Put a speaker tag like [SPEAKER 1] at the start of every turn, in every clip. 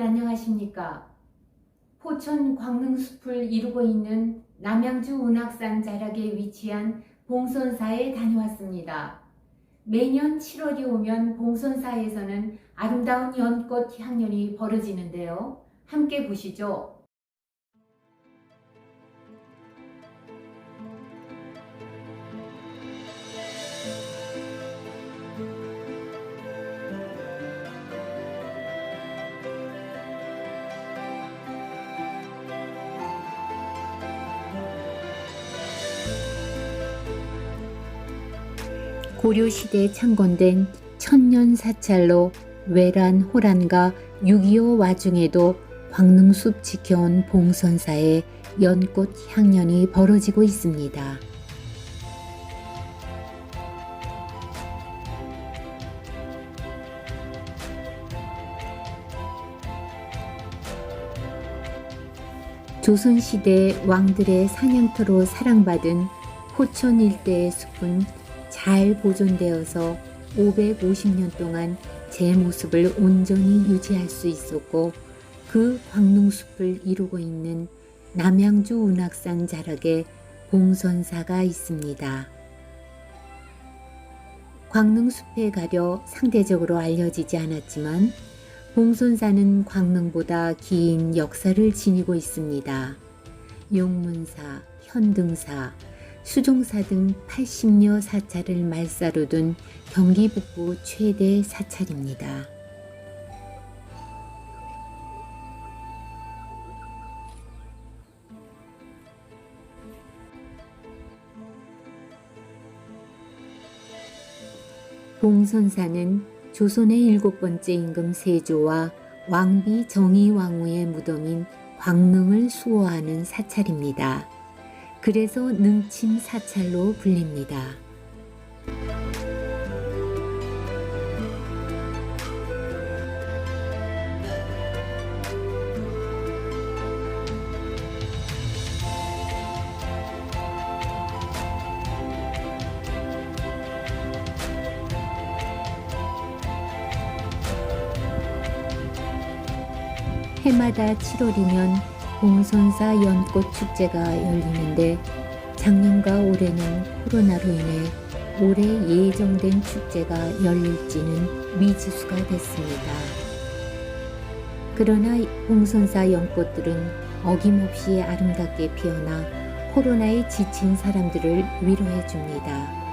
[SPEAKER 1] 안녕하십니까? 포천 광릉숲을 이루고 있는 남양주 운악산 자락에 위치한 봉선사에 다녀왔습니다. 매년 7월이 오면 봉선사에서는 아름다운 연꽃 향연이 벌어지는데요. 함께 보시죠. 고려시대에 창건된 천년 사찰로 외란, 호란과 6.25 와중에도 광릉숲 지켜온 봉선사에 연꽃 향연이 벌어지고 있습니다. 조선시대 왕들의 사냥터로 사랑받은 포천 일대의 숲은 잘 보존되어서 550년 동안 제 모습을 온전히 유지할 수 있었고 그 광릉숲을 이루고 있는 남양주 운악산 자락에 봉선사가 있습니다. 광릉숲에 가려 상대적으로 알려지지 않았지만 봉선사는 광릉보다 긴 역사를 지니고 있습니다. 용문사, 현등사, 수종사 등 80여 사찰을 말사로 둔 경기 북부 최대 사찰입니다. 봉선사는 조선의 일곱 번째 임금 세조와 왕비 정의왕후의 무덤인 광릉을 수호하는 사찰입니다. 그래서 능침 사찰로 불립니다. 해마다 7월이면 봉선사 연꽃 축제가 열리는데 작년과 올해는 코로나로 인해 올해 예정된 축제가 열릴지는 미지수가 됐습니다. 그러나 봉선사 연꽃들은 어김없이 아름답게 피어나 코로나에 지친 사람들을 위로해 줍니다.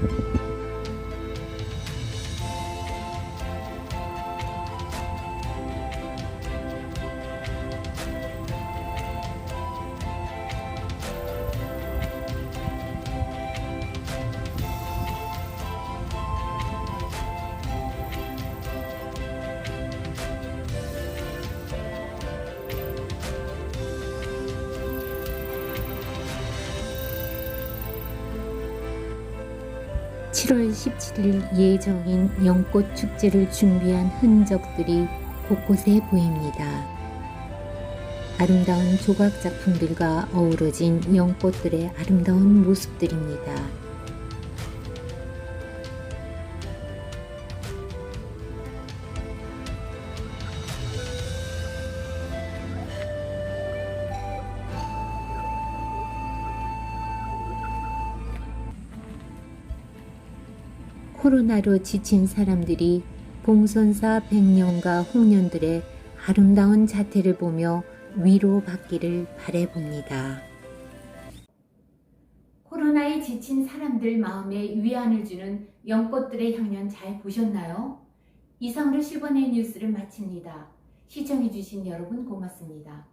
[SPEAKER 1] Thank you. (7월 17일) 예정인 연꽃 축제를 준비한 흔적들이 곳곳에 보입니다. 아름다운 조각 작품들과 어우러진 연꽃들의 아름다운 모습들입니다. 코로나로 지친 사람들이 봉선사 백년과 홍련들의 아름다운 자태를 보며 위로받기를 바래봅니다. 코로나에 지친 사람들 마음에 위안을 주는 연꽃들의 향연 잘 보셨나요? 이상으로 10원의 뉴스를 마칩니다. 시청해주신 여러분 고맙습니다.